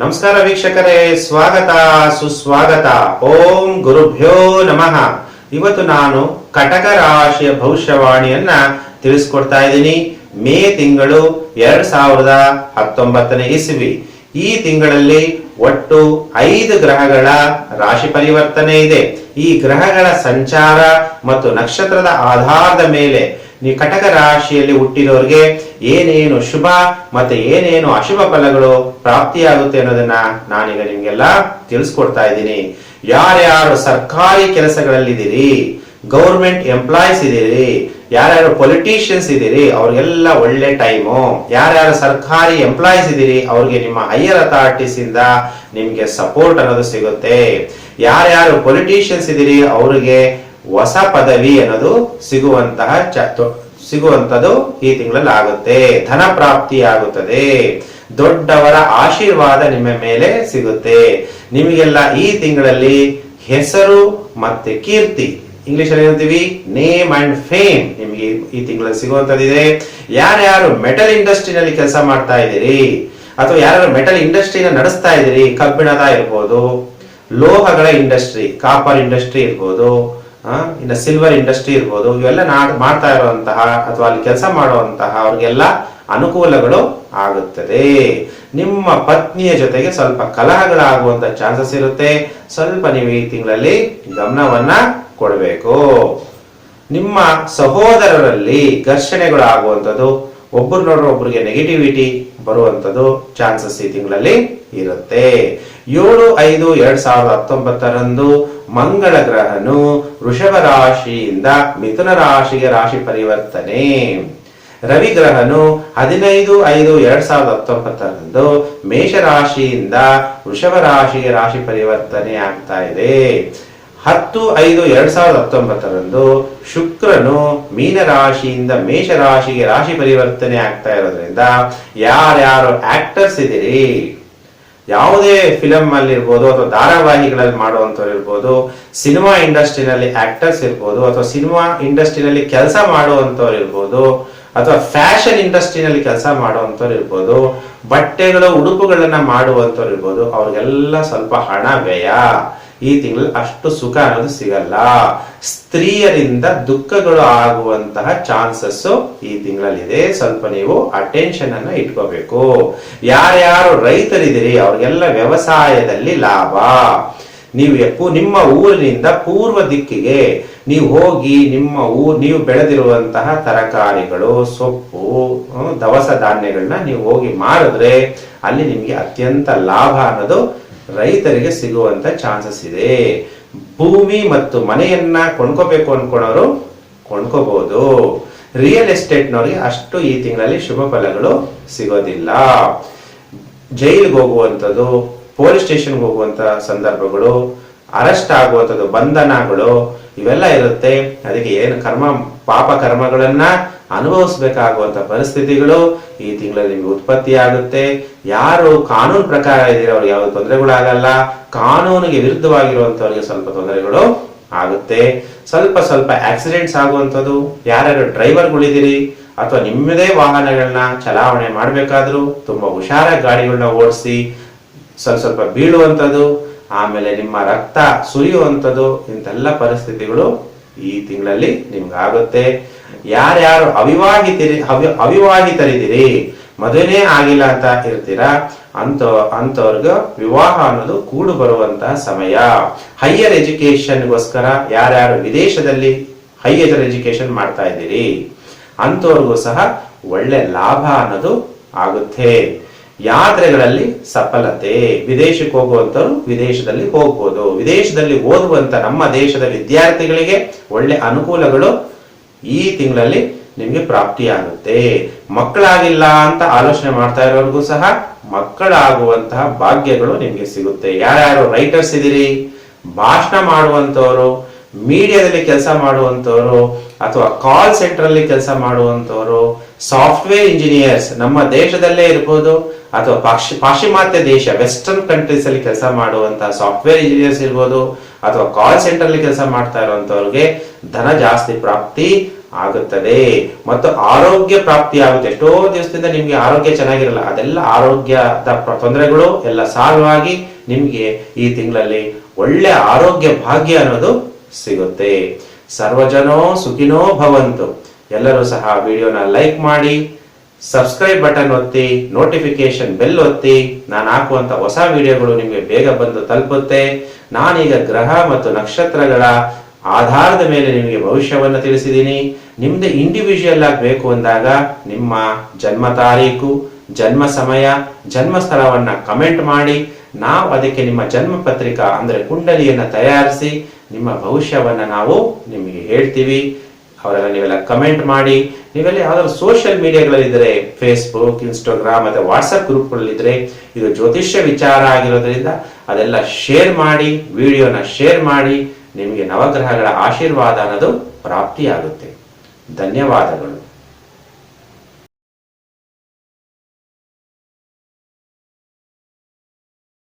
ನಮಸ್ಕಾರ ವೀಕ್ಷಕರೇ, ಸ್ವಾಗತ, ಸುಸ್ವಾಗತ. ಓಂ ಗುರುಭ್ಯೋ ನಮಃ. ಇವತ್ತು ನಾನು ಕಟಕ ರಾಶಿಯ ಭವಿಷ್ಯವಾಣಿಯನ್ನ ತಿಳಿಸ್ಕೊಡ್ತಾ ಇದ್ದೀನಿ. ಮೇ ತಿಂಗಳು ಎರಡ್ ಸಾವಿರದ ಹತ್ತೊಂಬತ್ತನೇ ಇಸ್ವಿ. ಈ ತಿಂಗಳಲ್ಲಿ ಒಟ್ಟು ಐದು ಗ್ರಹಗಳ ರಾಶಿ ಪರಿವರ್ತನೆ ಇದೆ. ಈ ಗ್ರಹಗಳ ಸಂಚಾರ ಮತ್ತು ನಕ್ಷತ್ರದ ಆಧಾರದ ಮೇಲೆ ನೀವು ಕಟಕ ರಾಶಿಯಲ್ಲಿ ಹುಟ್ಟಿದವರಿಗೆ ಏನೇನು ಶುಭ ಮತ್ತೆ ಏನೇನು ಅಶುಭ ಫಲಗಳು ಪ್ರಾಪ್ತಿಯಾಗುತ್ತೆ ಅನ್ನೋದನ್ನ ನಾನೀಗ ನಿಮ್ಗೆಲ್ಲ ತಿಳಿಸ್ಕೊಡ್ತಾ ಇದ್ದೀನಿ. ಯಾರ್ಯಾರು ಸರ್ಕಾರಿ ಕೆಲಸಗಳಲ್ಲಿದ್ದೀರಿ, ಗೌರ್ಮೆಂಟ್ ಎಂಪ್ಲಾಯೀಸ್ ಇದ್ದೀರಿ, ಯಾರ್ಯಾರು ಪೊಲಿಟಿಷಿಯನ್ಸ್ ಇದ್ದೀರಿ, ಅವ್ರಿಗೆಲ್ಲ ಒಳ್ಳೆ ಟೈಮು. ಯಾರ್ಯಾರು ಸರ್ಕಾರಿ ಎಂಪ್ಲಾಯೀಸ್ ಇದ್ದೀರಿ, ಅವ್ರಿಗೆ ನಿಮ್ಮ ಹೈಯರ್ ಅಥಾರಿಟೀಸ್ ಇಂದ ನಿಮ್ಗೆ ಸಪೋರ್ಟ್ ಅನ್ನೋದು ಸಿಗುತ್ತೆ. ಯಾರ್ಯಾರು ಪೊಲಿಟಿಷಿಯನ್ಸ್ ಇದ್ದೀರಿ, ಅವರಿಗೆ ಹೊಸ ಪದವಿ ಅನ್ನೋದು ಸಿಗುವಂತಹ ಸಿಗುವಂತದ್ದು ಈ ತಿಂಗಳಲ್ಲಿ ಆಗುತ್ತೆ ಧನ ಪ್ರಾಪ್ತಿ ಆಗುತ್ತದೆ ದೊಡ್ಡವರ ಆಶೀರ್ವಾದ ನಿಮ್ಮ ಮೇಲೆ ಸಿಗುತ್ತೆ. ನಿಮಗೆಲ್ಲ ಈ ತಿಂಗಳಲ್ಲಿ ಹೆಸರು ಮತ್ತೆ ಕೀರ್ತಿ. ಇಂಗ್ಲಿಷ್ ಅಲ್ಲಿ ಹೇಳ್ತೀವಿ, ನೇಮ್ ಅಂಡ್ ಫೇಮ್ ನಿಮಗೆ ಈ ತಿಂಗಳಲ್ಲಿ ಸಿಗುವಂತದ್ದಿದೆ ಯಾರ್ಯಾರು ಮೆಟಲ್ ಇಂಡಸ್ಟ್ರಿನಲ್ಲಿ ಕೆಲಸ ಮಾಡ್ತಾ ಇದ್ದೀರಿ, ಅಥವಾ ಯಾರು ಮೆಟಲ್ ಇಂಡಸ್ಟ್ರಿನ ನಡೆಸ್ತಾ ಇದ್ದೀರಿ, ಕಬ್ಬಿಣದ ಇರ್ಬೋದು, ಲೋಹಗಳ ಇಂಡಸ್ಟ್ರಿ, ಕಾಪರ್ ಇಂಡಸ್ಟ್ರಿ ಇರ್ಬೋದು ಇನ್ನು ಸಿಲ್ವರ್ ಇಂಡಸ್ಟ್ರಿ ಇರ್ಬೋದು, ಇವೆಲ್ಲ ಮಾಡ್ತಾ ಇರುವಂತಹ ಅಥವಾ ಅಲ್ಲಿ ಕೆಲಸ ಮಾಡುವಂತಹ ಅವ್ರಿಗೆಲ್ಲ ಅನುಕೂಲಗಳು ಆಗುತ್ತದೆ. ನಿಮ್ಮ ಪತ್ನಿಯ ಜೊತೆಗೆ ಸ್ವಲ್ಪ ಕಲಹಗಳಾಗುವಂತ ಚಾನ್ಸಸ್ ಇರುತ್ತೆ. ಸ್ವಲ್ಪ ನೀವು ಈ ತಿಂಗಳಲ್ಲಿ ಗಮನವನ್ನ ಕೊಡಬೇಕು. ನಿಮ್ಮ ಸಹೋದರರಲ್ಲಿ ಘರ್ಷಣೆಗಳು ಆಗುವಂಥದ್ದು ಒಬ್ಬರು ನೋಡ್ರೆ ಒಬ್ಬರಿಗೆ ನೆಗೆಟಿವಿಟಿ ಬರುವಂಥದ್ದು ಚಾನ್ಸಸ್ ಈ ತಿಂಗಳಲ್ಲಿ ಇರುತ್ತೆ. ಏಳು ಐದು ಎರಡ್ ಸಾವಿರದ ಹತ್ತೊಂಬತ್ತರಂದು ಮಂಗಳ ಗ್ರಹನು ವೃಷಭ ರಾಶಿಯಿಂದ ಮಿಥುನ ರಾಶಿಗೆ ರಾಶಿ ಪರಿವರ್ತನೆ. ರವಿ ಗ್ರಹನು ಹದಿನೈದು ಐದು ಎರಡ್ ಸಾವಿರದ ಹತ್ತೊಂಬತ್ತರಂದು ಮೇಷರಾಶಿಯಿಂದ ವೃಷಭ ರಾಶಿಗೆ ರಾಶಿ ಪರಿವರ್ತನೆ ಆಗ್ತಾ ಇದೆ. ಹತ್ತು ಐದು ಎರಡ್ ಸಾವಿರದ ಹತ್ತೊಂಬತ್ತರಂದು ಶುಕ್ರನು ಮೀನ ರಾಶಿಯಿಂದ ಮೇಷ ರಾಶಿಗೆ ರಾಶಿ ಪರಿವರ್ತನೆ ಆಗ್ತಾ ಇರೋದ್ರಿಂದ ಯಾರ್ಯಾರು ಆಕ್ಟರ್ಸ್ ಇದ್ದೀರಿ? ಯಾವುದೇ ಫಿಲಮ್ ಅಲ್ಲಿ ಇರ್ಬೋದು ಅಥವಾ ಧಾರಾವಾಹಿಗಳಲ್ಲಿ ಮಾಡುವಂತವ್ರು ಇರ್ಬೋದು ಸಿನಿಮಾ ಇಂಡಸ್ಟ್ರಿನಲ್ಲಿ ಆಕ್ಟರ್ಸ್ ಇರ್ಬೋದು, ಅಥವಾ ಸಿನಿಮಾ ಇಂಡಸ್ಟ್ರಿನಲ್ಲಿ ಕೆಲಸ ಮಾಡುವಂತವ್ರು ಇರ್ಬೋದು, ಅಥವಾ ಫ್ಯಾಷನ್ ಇಂಡಸ್ಟ್ರಿನಲ್ಲಿ ಕೆಲಸ ಮಾಡುವಂತವ್ರು ಇರ್ಬೋದು, ಬಟ್ಟೆಗಳು, ಉಡುಪುಗಳನ್ನ ಮಾಡುವಂತವ್ರು ಇರ್ಬೋದು, ಅವ್ರಿಗೆಲ್ಲ ಸ್ವಲ್ಪ ಹಣ ವ್ಯಯ. ಈ ತಿಂಗಳಲ್ಲಿ ಅಷ್ಟು ಸುಖ ಅನ್ನೋದು ಸಿಗಲ್ಲ. ಸ್ತ್ರೀಯರಿಂದ ದುಃಖಗಳು ಆಗುವಂತಹ ಚಾನ್ಸಸ್ ಈ ತಿಂಗಳಲ್ಲಿದೆ. ಸ್ವಲ್ಪ ನೀವು ಅಟೆನ್ಷನ್ ಅನ್ನು ಇಟ್ಕೋಬೇಕು. ಯಾರ್ಯಾರು ರೈತರಿದ್ದೀರಿ, ಅವ್ರಿಗೆಲ್ಲ ವ್ಯವಸಾಯದಲ್ಲಿ ಲಾಭ. ನೀವು ನಿಮ್ಮ ಊರಿನಿಂದ ಪೂರ್ವ ದಿಕ್ಕಿಗೆ ನೀವು ಹೋಗಿ ನಿಮ್ಮ ಊ, ನೀವು ಬೆಳೆದಿರುವಂತಹ ತರಕಾರಿಗಳು, ಸೊಪ್ಪು ದವಸ ಧಾನ್ಯಗಳನ್ನ ನೀವು ಹೋಗಿ ಮಾರಿದ್ರೆ ಅಲ್ಲಿ ನಿಮಗೆ ಅತ್ಯಂತ ಲಾಭ ಅನ್ನೋದು ರೈತರಿಗೆ ಸಿಗುವಂತ ಚಾನ್ಸಸ್ ಇದೆ. ಭೂಮಿ ಮತ್ತು ಮನೆಯನ್ನ ಕೊಂಡ್ಕೋಬೇಕು ಅನ್ಕೊಳೋರು ಕೊಂಡ್ಕೋಬಹುದು ರಿಯಲ್ ಎಸ್ಟೇಟ್ನವ್ರಿಗೆ ಅಷ್ಟು ಈ ತಿಂಗಳಲ್ಲಿ ಶುಭ ಫಲಗಳು ಸಿಗೋದಿಲ್ಲ. ಜೈಲಿಗೆ ಹೋಗುವಂಥದ್ದು ಪೊಲೀಸ್ ಸ್ಟೇಷನ್ಗೆ ಹೋಗುವಂತ ಸಂದರ್ಭಗಳು ಅರೆಸ್ಟ್ ಆಗುವಂಥದ್ದು, ಬಂಧನಗಳು, ಇವೆಲ್ಲ ಇರುತ್ತೆ. ಅದಕ್ಕೆ ಏನು ಕರ್ಮ, ಪಾಪ ಕರ್ಮಗಳನ್ನ ಅನುಭವಿಸಬೇಕಾಗುವಂತ ಪರಿಸ್ಥಿತಿಗಳು ಈ ತಿಂಗಳಲ್ಲಿ ನಿಮ್ಗೆ ಉತ್ಪತ್ತಿ ಆಗುತ್ತೆ ಯಾರು ಕಾನೂನು ಪ್ರಕಾರ ಇದ್ದೀರ ಅವ್ರಿಗೆ ಯಾವ ತೊಂದರೆಗಳಾಗಲ್ಲ. ಕಾನೂನಿಗೆ ವಿರುದ್ಧವಾಗಿರುವಂತವ್ರಿಗೆ ಸ್ವಲ್ಪ ತೊಂದರೆಗಳು ಆಗುತ್ತೆ. ಸ್ವಲ್ಪ ಸ್ವಲ್ಪ ಆಕ್ಸಿಡೆಂಟ್ಸ್ ಆಗುವಂಥದ್ದು, ಯಾರ್ಯಾರು ಡ್ರೈವರ್ಗಳಿದ್ದೀರಿ ಅಥವಾ ನಿಮ್ಮದೇ ವಾಹನಗಳನ್ನ ಚಲಾವಣೆ ಮಾಡಬೇಕಾದ್ರೂ ತುಂಬಾ ಹುಷಾರಾಗಿ ಗಾಡಿಗಳನ್ನ ಓಡಿಸಿ, ಸ್ವಲ್ಪ ಸ್ವಲ್ಪ ಬೀಳುವಂಥದ್ದು ಆಮೇಲೆ ನಿಮ್ಮ ರಕ್ತ ಸುರಿಯುವಂಥದ್ದು ಇಂತೆಲ್ಲ ಪರಿಸ್ಥಿತಿಗಳು ಈ ತಿಂಗಳಲ್ಲಿ ನಿಮ್ಗಾಗುತ್ತೆ. ಯಾರ್ಯಾರು ಅವಿವಾಹಿತರಿ ಅವಿ ಅವಿವಾಹಿತರಿದ್ದೀರಿ ಮದುವೆನೇ ಆಗಿಲ್ಲ ಅಂತ ಇರ್ತೀರಾ ಅಂತ ಅಂತವ್ರಿಗೆ ವಿವಾಹ ಅನ್ನೋದು ಕೂಡು ಬರುವಂತಹ ಸಮಯ. ಹೈಯರ್ ಎಜುಕೇಶನ್ಗೋಸ್ಕರ ಯಾರ್ಯಾರು ವಿದೇಶದಲ್ಲಿ ಹೈಯರ್ ಎಜುಕೇಶನ್ ಮಾಡ್ತಾ ಇದ್ದೀರಿ ಅಂತವ್ರಿಗೂ ಸಹ ಒಳ್ಳೆ ಲಾಭ ಅನ್ನೋದು ಆಗುತ್ತೆ. ಯಾತ್ರೆಗಳಲ್ಲಿ ಸಫಲತೆ. ವಿದೇಶಕ್ಕೆ ಹೋಗುವಂತವರು ವಿದೇಶದಲ್ಲಿ ಹೋಗ್ಬೋದು. ವಿದೇಶದಲ್ಲಿ ಓದುವಂತ ನಮ್ಮ ದೇಶದ ವಿದ್ಯಾರ್ಥಿಗಳಿಗೆ ಒಳ್ಳೆ ಅನುಕೂಲಗಳು ಈ ತಿಂಗಳಲ್ಲಿ ನಿಮಗೆ ಪ್ರಾಪ್ತಿಯಾಗುತ್ತೆ. ಮಕ್ಕಳಾಗಿಲ್ಲ ಅಂತ ಆಲೋಚನೆ ಮಾಡ್ತಾ ಇರೋರ್ಗೂ ಸಹ ಮಕ್ಕಳಾಗುವಂತಹ ಭಾಗ್ಯಗಳು ನಿಮಗೆ ಸಿಗುತ್ತೆ. ಯಾರ್ಯಾರು ರೈಟರ್ಸ್ ಇದ್ದೀರಿ ಭಾಷಣ ಮಾಡುವಂತವರು ಮೀಡಿಯಾದಲ್ಲಿ ಕೆಲಸ ಮಾಡುವಂತವರು, ಅಥವಾ ಕಾಲ್ ಸೆಂಟರ್ ಅಲ್ಲಿ ಕೆಲಸ ಮಾಡುವಂತವರು ಸಾಫ್ಟ್ವೇರ್ ಇಂಜಿನಿಯರ್ಸ್ ನಮ್ಮ ದೇಶದಲ್ಲೇ ಇರ್ಬೋದು ಅಥವಾ ಪಾಶ್, ಪಾಶ್ಚಿಮಾತ್ಯ ದೇಶ, ವೆಸ್ಟರ್ನ್ ಕಂಟ್ರೀಸ್ ಅಲ್ಲಿ ಕೆಲಸ ಮಾಡುವಂತಹ ಸಾಫ್ಟ್ವೇರ್ ಇಂಜಿನಿಯರ್ಸ್ ಇರ್ಬೋದು ಅಥವಾ ಕಾಲ್ ಸೆಂಟರ್ ಅಲ್ಲಿ ಕೆಲಸ ಮಾಡ್ತಾ ಇರುವಂತವ್ರಿಗೆ ಧನ ಜಾಸ್ತಿ ಪ್ರಾಪ್ತಿ ಆಗುತ್ತದೆ. ಮತ್ತು ಆರೋಗ್ಯ ಪ್ರಾಪ್ತಿ ಆಗುತ್ತೆ. ಎಷ್ಟೋ ದಿವಸದಿಂದ ನಿಮ್ಗೆ ಆರೋಗ್ಯ ಚೆನ್ನಾಗಿರಲ್ಲ. ಅದೆಲ್ಲ ಆರೋಗ್ಯದ ತೊಂದರೆಗಳು ಎಲ್ಲ ಸಾಲ್ವ್ ಆಗಿ ನಿಮ್ಗೆ ಈ ತಿಂಗಳಲ್ಲಿ ಒಳ್ಳೆ ಆರೋಗ್ಯ ಭಾಗ್ಯ ಅನ್ನೋದು ಸಿಗುತ್ತೆ. ಸರ್ವಜನೋ ಸುಖಿನೋ ಭವಂತು. ಎಲ್ಲರೂ ಸಹ ವಿಡಿಯೋನ ಲೈಕ್ ಮಾಡಿ, ಸಬ್ಸ್ಕ್ರೈಬ್ ಬಟನ್ ಒತ್ತಿ ನೋಟಿಫಿಕೇಶನ್ ಬೆಲ್ ಒತ್ತಿ, ನಾನು ಹಾಕುವಂತ ಹೊಸ ವಿಡಿಯೋಗಳು ನಿಮಗೆ ಬೇಗ ಬಂದು ತಲುಪುತ್ತೆ. ನಾನೀಗ ಗ್ರಹ ಮತ್ತು ನಕ್ಷತ್ರಗಳ ಆಧಾರದ ಮೇಲೆ ನಿಮಗೆ ಭವಿಷ್ಯವನ್ನು ತಿಳಿಸಿದ್ದೀನಿ ನಿಮ್ದು ಇಂಡಿವಿಜುವಲ್ ಆಗಿ ಬೇಕು ಅಂದಾಗ ನಿಮ್ಮ ಜನ್ಮ ತಾರೀಕು, ಜನ್ಮ ಸಮಯ, ಜನ್ಮ ಸ್ಥಳವನ್ನ ಕಮೆಂಟ್ ಮಾಡಿ. ನಾವು ಅದಕ್ಕೆ ನಿಮ್ಮ ಜನ್ಮ ಪತ್ರಿಕಾ ಅಂದ್ರೆ ಕುಂಡಲಿಯನ್ನ ತಯಾರಿಸಿ, ನಿಮ್ಮ ಭವಿಷ್ಯವನ್ನ ನಾವು ನಿಮಗೆ ಹೇಳ್ತೀವಿ. ಅವರೆಲ್ಲ ನೀವೆಲ್ಲ ಕಮೆಂಟ್ ಮಾಡಿ, ನೀವೆಲ್ಲ ಯಾವ್ದಾದ್ರು ಸೋಷಿಯಲ್ ಮೀಡಿಯಾಗಳಲ್ಲಿದ್ದರೆ ಫೇಸ್ಬುಕ್ ಇನ್ಸ್ಟಾಗ್ರಾಮ್ ಮತ್ತೆ ವಾಟ್ಸಪ್ ಗ್ರೂಪ್ಗಳಲ್ಲಿದ್ದರೆ ಇದು ಜ್ಯೋತಿಷ್ಯ ವಿಚಾರ ಆಗಿರೋದ್ರಿಂದ ಅದೆಲ್ಲ ಶೇರ್ ಮಾಡಿ ವಿಡಿಯೋನ ಶೇರ್ ಮಾಡಿ, ನಿಮಗೆ ನವಗ್ರಹಗಳ ಆಶೀರ್ವಾದ ಅನ್ನೋದು ಪ್ರಾಪ್ತಿಯಾಗುತ್ತೆ. ಧನ್ಯವಾದಗಳು.